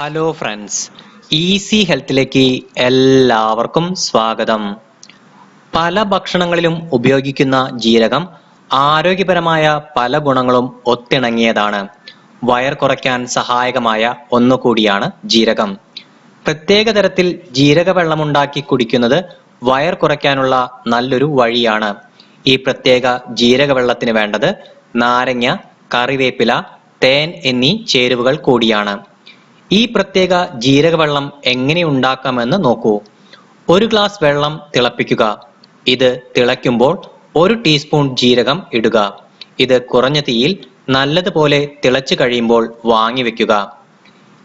Hello friends easy ഹെൽത്തിലേക്ക് എല്ലാവർക്കും സ്വാഗതം. പല ഭക്ഷണങ്ങളിലും ഉപയോഗിക്കുന്ന ജീരകം ആരോഗ്യപരമായ പല ഗുണങ്ങളും ഒത്തിണങ്ങിയതാണ്. വയർ കുറയ്ക്കാൻ സഹായകമായ ഒന്നുകൂടിയാണ് ജീരകം. പ്രത്യേക തരത്തിൽ ജീരക വെള്ളമുണ്ടാക്കി കുടിക്കുന്നത് വയർ കുറയ്ക്കാനുള്ള നല്ലൊരു വഴിയാണ്. ഈ പ്രത്യേക ജീരക വെള്ളത്തിന് വേണ്ടത് നാരങ്ങ കറിവേപ്പില തേൻ എന്നീ ചേരുവകൾ കൂടിയാണ്. ഈ പ്രത്യേക ജീരകവെള്ളം എങ്ങനെ ഉണ്ടാക്കാമെന്ന് നോക്കൂ. ഒരു ഗ്ലാസ് വെള്ളം തിളപ്പിക്കുക. ഇത് തിളയ്ക്കുമ്പോൾ ഒരു ടീസ്പൂൺ ജീരകം ഇടുക. ഇത് കുറഞ്ഞ തീയിൽ നല്ലതുപോലെ തിളച്ചു കഴിയുമ്പോൾ വാങ്ങി വെക്കുക.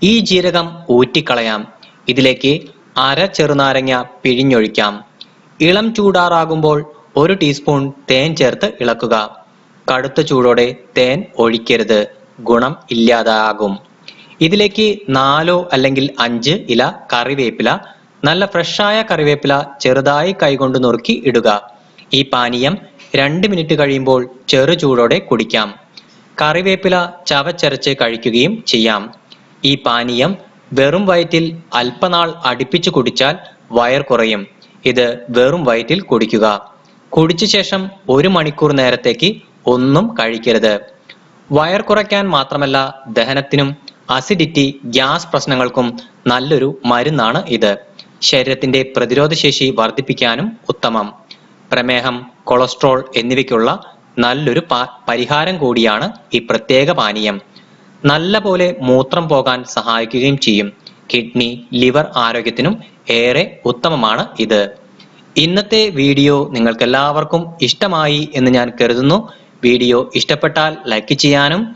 ഈ ജീരകം ഊറ്റിക്കളയാം. ഇതിലേക്ക് അര ചെറുനാരങ്ങ പിഴിഞ്ഞൊഴിക്കാം. ഇളം ചൂടാറാകുമ്പോൾ ഒരു ടീസ്പൂൺ തേൻ ചേർത്ത് ഇളക്കുക. കടുത്ത ചൂടോടെ തേൻ ഒഴിക്കരുത്. ഗുണം ഇല്ലാതാകും. ഇതിലേക്ക് നാലോ അല്ലെങ്കിൽ അഞ്ച് ഇല കറിവേപ്പില നല്ല ഫ്രഷായ കറിവേപ്പില ചെറുതായി കൈകൊണ്ട് നുറുക്കി ഇടുക. ഈ പാനീയം രണ്ട് മിനിറ്റ് കഴിയുമ്പോൾ ചെറു ചൂടോടെ കുടിക്കാം. കറിവേപ്പില ചവച്ചരച്ച് കഴിക്കുകയും ചെയ്യാം. ഈ പാനീയം വെറും വയറ്റിൽ അല്പനാൾ അടുപ്പിച്ചു കുടിച്ചാൽ വയർ കുറയും. ഇത് വെറും വയറ്റിൽ കുടിക്കുക. കുടിച്ച ശേഷം ഒരു മണിക്കൂർ നേരത്തേക്ക് ഒന്നും കഴിക്കരുത്. വയർ കുറയ്ക്കാൻ മാത്രമല്ല ദഹനത്തിനും അസിഡിറ്റി ഗ്യാസ് പ്രശ്നങ്ങൾക്കും നല്ലൊരു മരുന്നാണ് ഇത്. ശരീരത്തിന്റെ പ്രതിരോധശേഷി വർദ്ധിപ്പിക്കാനും ഉത്തമം. പ്രമേഹം കൊളസ്ട്രോൾ എന്നിവയ്ക്കുള്ള നല്ലൊരു പരിഹാരം കൂടിയാണ് ഈ പ്രത്യേക പാനീയം. നല്ല പോലെ മൂത്രം പോകാൻ സഹായിക്കുകയും ചെയ്യും. കിഡ്നി ലിവർ ആരോഗ്യത്തിനും ഏറെ ഉത്തമമാണ് ഇത്. ഇന്നത്തെ വീഡിയോ നിങ്ങൾക്കെല്ലാവർക്കും ഇഷ്ടമായി എന്ന് ഞാൻ കരുതുന്നു. വീഡിയോ ഇഷ്ടപ്പെട്ടാൽ ലൈക്ക് ചെയ്യാനും